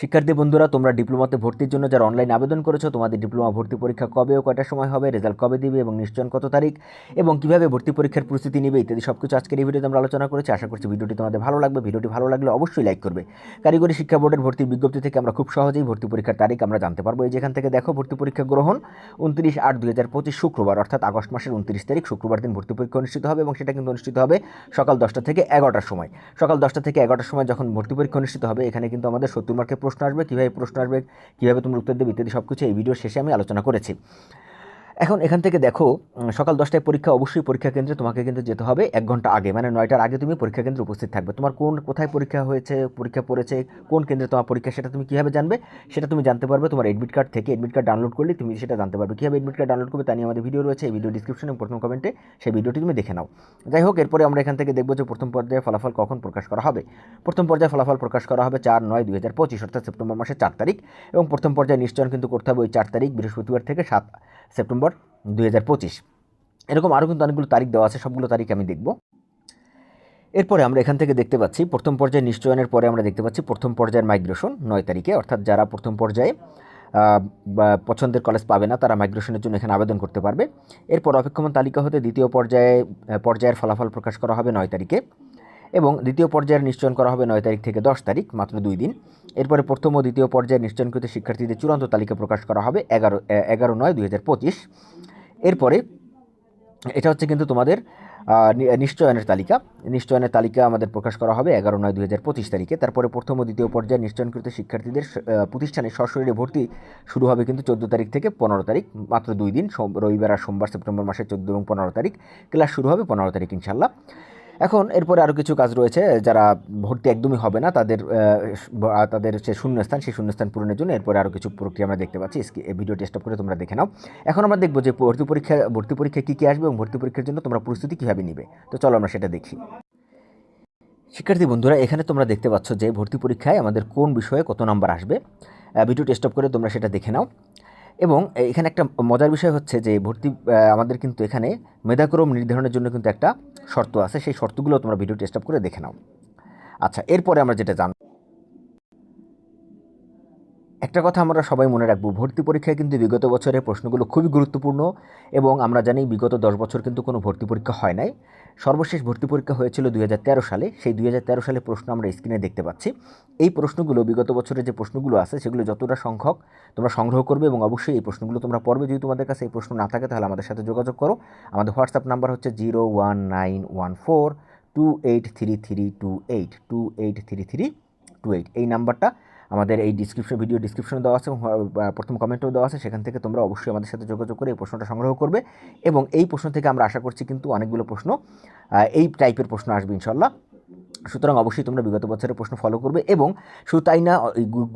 শিক্ষার্থী বন্ধুরা, তোমরা ডিপ্লোমাতে ভর্তির জন্য যারা অনলাইন আবেদন করেছ, তোমাদের ডিপ্লোমা ভর্তি পরীক্ষা কবে ও কয়টার সময় হবে রেজাল্ট কবে দিবে এবং নিশ্চয়ন কত তারিখ এবং কীভাবে ভর্তি পরীক্ষার প্রস্তুতি নিবে ইত্যাদি সব কিছু আজকের এই ভিডিওতে আমরা আলোচনা করেছি। আশা করছি ভিডিওটি তোমাদের ভালো লাগবে। ভিডিওটি ভালো লাগলে অবশ্যই লাইক করবে। কারিগরি শিক্ষা বোর্ডের ভর্তির বিজ্ঞপ্তি থেকে আমরা খুব সহজেই ভর্তি পরীক্ষার তারিখ আমরা জানতে পারব। এই যেখান থেকে দেখো, ভর্তি পরীক্ষা গ্রহণ উনত্রিশ আট দুই হাজার পঁচিশ শুক্রবার, অর্থাৎ আগস্ট মাসের উনত্রিশ তারিখ, শুক্রবার দিন ভর্তি পরীক্ষা অনুষ্ঠিত হবে এবং সেটা কিন্তু অনুষ্ঠিত হবে সকাল দশটা থেকে এগারোটার সময়। সকাল দশটা থেকে এগারোটার সময় যখন ভর্তি পরীক্ষা অনুষ্ঠিত হবে, এখানে কিন্তু আমাদের সত্তর মার্কের প্রশ্ন আসবে, কীভাবে প্রশ্ন আসবে, কীভাবে তুমি উত্তর দেবে ইত্যাদি সব কিছু এই ভিডিওর শেষে আমি আলোচনা করেছি। এখন এখান থেকে দেখো সকাল দশটায় পরীক্ষা, অবশ্যই পরীক্ষা কেন্দ্রে তোমাকে কিন্তু যেতে হবে এক ঘণ্টা আগে। মানে নয়টার আগে তুমি পরীক্ষা কেন্দ্রে উপস্থিত থাকবে। তোমার কোন, কোথায় পরীক্ষা হয়েছে, পরীক্ষা পড়েছে, কোন কেন্দ্রে তোমার পরীক্ষা, সেটা তুমি কীভাবে জানবে, সেটা তুমি জানতে পারবে তোমার এডমিট কার্ড থেকে। এডমিট কার্ড ডাউনলোড করলে তুমি সেটা জানতে পারবে। কীভাবে এডমিট কার্ড ডাউনলোড করবে তা নিয়ে আমাদের ভিডিও রয়েছে, এই ভিডিও ডিসক্রিপশনে প্রথম কমেন্টে সেই ভিডিওটি তুমি দেখে নাও। যাই হোক, এরপরে আমরা এখান থেকে দেখব যে প্রথম পর্যায়ে ফলাফল কখন প্রকাশ করা হবে। প্রথম পর্যায়ে ফলাফল প্রকাশ করা হবে চার নয় দুই হাজার পঁচিশ, অর্থাৎ সেপ্টেম্বর মাসের চার তারিখ এবং প্রথম পর্যায়ে নিশ্চয়ন কিন্তু করতে হবে ওই চার তারিখ, বৃহস্পতিবার থেকে সাত সেপ্টেম্বর দুই হাজার পঁচিশ। এরকম আরও কিন্তু অনেকগুলো তারিখ দেওয়া আছে, সবগুলো তারিখ আমি দেখব। এরপরে আমরা এখান থেকে দেখতে পাচ্ছি, প্রথম পর্যায়ে নিশ্চয়নের পরে আমরা দেখতে পাচ্ছি প্রথম পর্যায়ের মাইগ্রেশন নয় তারিখে। অর্থাৎ যারা প্রথম পর্যায়ে পছন্দের কলেজ পাবে না, তারা মাইগ্রেশনের জন্য এখানে আবেদন করতে পারবে। এরপর অপেক্ষমান তালিকা হতে দ্বিতীয় পর্যায়ে, পর্যায়ের ফলাফল প্রকাশ করা হবে নয় তারিখে। এবং দ্বিতীয় পর্যায়ের নিশ্চয়ন করা হবে নয় তারিখ থেকে দশ তারিখ, মাত্র দুই দিন। এরপরে প্রথম ও দ্বিতীয় পর্যায়ে নিশ্চয়নকৃত শিক্ষার্থীদের চূড়ান্ত তালিকা প্রকাশ করা হবে এগারো এগারো নয় দুই হাজার পঁচিশ। এরপরে এটা হচ্ছে কিন্তু তোমাদের নিশ্চয়নের তালিকা। নিশ্চয়নের তালিকা আমাদের প্রকাশ করা হবে এগারো নয় দুই তারিখে। তারপরে প্রথম ও দ্বিতীয় পর্যায়ে নিশ্চয়নকৃত শিক্ষার্থীদের প্রতিষ্ঠানে সশরীরে ভর্তি শুরু হবে কিন্তু চোদ্দ তারিখ থেকে পনেরো তারিখ, মাত্র দুই দিন। রবিবার আর সোমবার সেপ্টেম্বর মাসের চোদ্দ এবং পনেরো তারিখ। ক্লাস শুরু হবে পনেরো তারিখ ইনশাল্লাহ। এখন এরপরে আরও কিছু কাজ রয়েছে যারা ভর্তি একদমই হবে না, তাদের তাদের যে শূন্যস্থান, সেই শূন্যস্থান পূরণের জন্য এরপরে আরও কিছু প্রক্রিয়া আমরা দেখতে পাচ্ছি। স্কি- এই ভিডিও টেস্ট করে তোমরা দেখে নাও। এখন আমরা দেখব যে ভর্তি পরীক্ষা, ভর্তি পরীক্ষায় কী কী আসবে এবং ভর্তি পরীক্ষার জন্য তোমরা প্রস্তুতি কীভাবে নিবে। তো চলো আমরা সেটা দেখি। শিক্ষার্থী বন্ধুরা, এখানে তোমরা দেখতে পাচ্ছ যে ভর্তি পরীক্ষায় আমাদের কোন বিষয়ে কত নাম্বার আসবে। ভিডিও টেস্ট করে তোমরা সেটা দেখে নাও। এবং এখানে একটা মজার বিষয় হচ্ছে যে ভর্তি আমাদের কিন্তু এখানে মেধাক্রম নির্ধারণের জন্য কিন্তু একটা শর্ত আছে। সেই শর্তগুলো তোমরা ভিডিও টেস্ট করে দেখে নাও। আচ্ছা এরপরে আমরা যেটা জান একটা কথা আমরা সবাই মনে রাখব, ভর্তি পরীক্ষায় কিন্তু বিগত বছরের প্রশ্নগুলো খুবই গুরুত্বপূর্ণ এবং আমরা জানি বিগত দশ বছর কিন্তু কোনো ভর্তি পরীক্ষা হয় নাই। সর্বশেষ ভর্তি পরীক্ষা হয়েছিল দুই হাজার তেরো সালে, সেই দুই হাজার তেরো সালে প্রশ্ন আমরা স্ক্রিনে দেখতে পাচ্ছি। এই প্রশ্নগুলো, বিগত বছরের যে প্রশ্নগুলো আছে, সেগুলো যতটা সংখ্যক তোমরা সংগ্রহ করবে এবং অবশ্যই এই প্রশ্নগুলো তোমরা পড়বে। যদি তোমাদের কাছে এই প্রশ্ন না থাকে, তাহলে আমাদের সাথে যোগাযোগ করো। আমাদের হোয়াটসঅ্যাপ নাম্বার হচ্ছে zero one nine one four two eight three three two eight two eight three three two eight. এই নাম্বারটা আমাদের এই ডিসক্রিপশন ভিডিও ডিসক্রিপশনে দেওয়া আছে প্রথম কমেন্টেও দেওয়া আছে। সেখান থেকে তোমরা অবশ্যই আমাদের সাথে যোগাযোগ করে এই প্রশ্নটা সংগ্রহ করবে এবং এই প্রশ্ন থেকে আমরা আশা করছি কিন্তু অনেকগুলো প্রশ্ন এই টাইপের প্রশ্ন আসবে ইনশাল্লাহ সুতরাং অবশ্যই তোমরা বিগত বছরের প্রশ্ন ফলো করবে এবং শুধু তাই না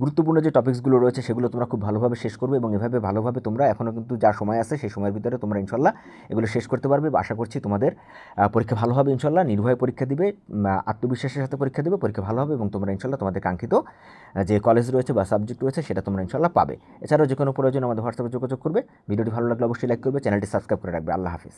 গুরুত্বপূর্ণ যে টপিকসগুলো রয়েছে সেগুলো তোমরা খুব ভালোভাবে শেষ করবে এবং এভাবে ভালোভাবে তোমরা এখনও কিন্তু যা সময় আছে সেই সময়ের ভিতরে তোমরা ইনশাল্লাহ এগুলো শেষ করতে পারবে। আশা করছি তোমাদের পরীক্ষা ভালো হবে ইনশাল্লাহ। নির্ভয়ে পরীক্ষা দিবে আত্মবিশ্বাসের সাথে পরীক্ষা দেবে, পরীক্ষা ভালো হবে এবং তোমরা ইনশাল্লাহ তোমাদের কাঙ্ক্ষিত যে কলেজ রয়েছে বা সাবজেক্ট রয়েছে সেটা তোমরা ইনশাল্লাহ পাবে। এছাড়াও যে কোনো প্রয়োজন আমাদের হোয়াটসঅ্যাপে যোগাযোগ করবে। ভিডিওটি ভালো লাগলে অবশ্যই লাইক করবে, চ্যানেলটি সাবস্ক্রাইব করে রাখবে। আল্লাহ হাফিজ।